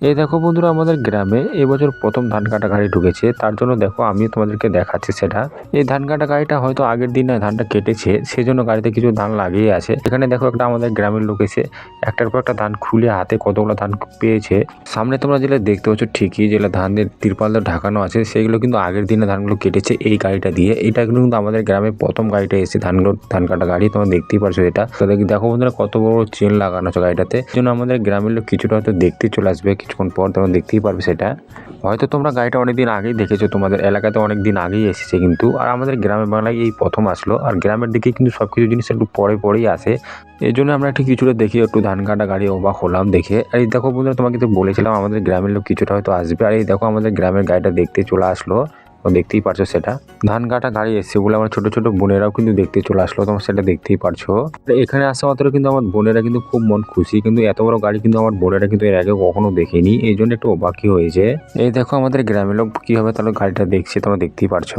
এই দেখো বন্ধুরা, আমাদের গ্রামে এবছর প্রথম ধান কাটা গাড়ি ঢুকেছে। তার জন্য দেখো আমি তোমাদেরকে দেখাচ্ছি সেটা। এই ধান কাটা গাড়িটা হয়তো আগের দিনে ধানটা কেটেছে সেই জন্য গাড়িতে কিছু ধান লাগিয়ে আছে। এখানে দেখো একটা আমাদের গ্রামের লোক এসে একটার পর একটা ধান খুলে হাতে কতগুলো ধান পেয়েছে। সামনে তোমরা যেটা দেখতে পাচ্ছ ঠিকই যেটা ধানের তিরপাল ঢাকানো আছে, সেগুলো কিন্তু আগের দিনে ধানগুলো কেটেছে এই গাড়িটা দিয়ে। এটা কিন্তু আমাদের গ্রামে প্রথম গাড়িটা এসে ধানগুলো, ধান কাটা গাড়ি, তোমরা দেখতেই পারছ এটা। দেখ- বন্ধুরা, কত বড় চেন লাগানো আছে গাড়িটাতে। জন্য আমাদের গ্রামের লোক কিছুটা হয়তো দেখতে চলে আসবে কিছুক্ষণ পর তখন দেখতেই পারবে সেটা। হয়তো তোমরা গাড়িটা অনেক দিন আগেই দেখেছ, তোমাদের এলাকাতে অনেক দিন আগেই এসেছে কিন্তু, আর আমাদের গ্রামের বাংলায় এই প্রথম আসলো। আর গ্রামের দিকে কিন্তু সব কিছু জিনিস একটু পরে পরেই আসে। এই জন্য আমরা একটু কিছুটা দেখি, একটু ধান কাটা গাড়ি ও বা হলাম দেখে। আর এই দেখো বন্ধুরা, তোমাকে তো বলেছিলাম আমাদের গ্রামের লোক কিছুটা হয়তো আসবে। আর এই দেখো আমাদের গ্রামের গাড়িটা দেখতে চলে আসলো। তো দেখতেই পারছ সেটা। ধান কাটা গাড়ি এসছে বলে আমার ছোট ছোট বোনেরাও কিন্তু দেখতে চলে আসলো, তোমার সেটা দেখতেই পারছ। এখানে আসা মাত্র কিন্তু আমার বোনেরা কিন্তু খুব মন খুশি, কিন্তু এত বড় গাড়ি কিন্তু আমার বোনেরা কিন্তু এর আগে কখনো দেখেনি, এই জন্য একটু অবাকি হয়েছে। এই দেখো আমাদের গ্রামের লোক কীভাবে তাহলে গাড়িটা দেখছে, তোমরা দেখতেই পারছ।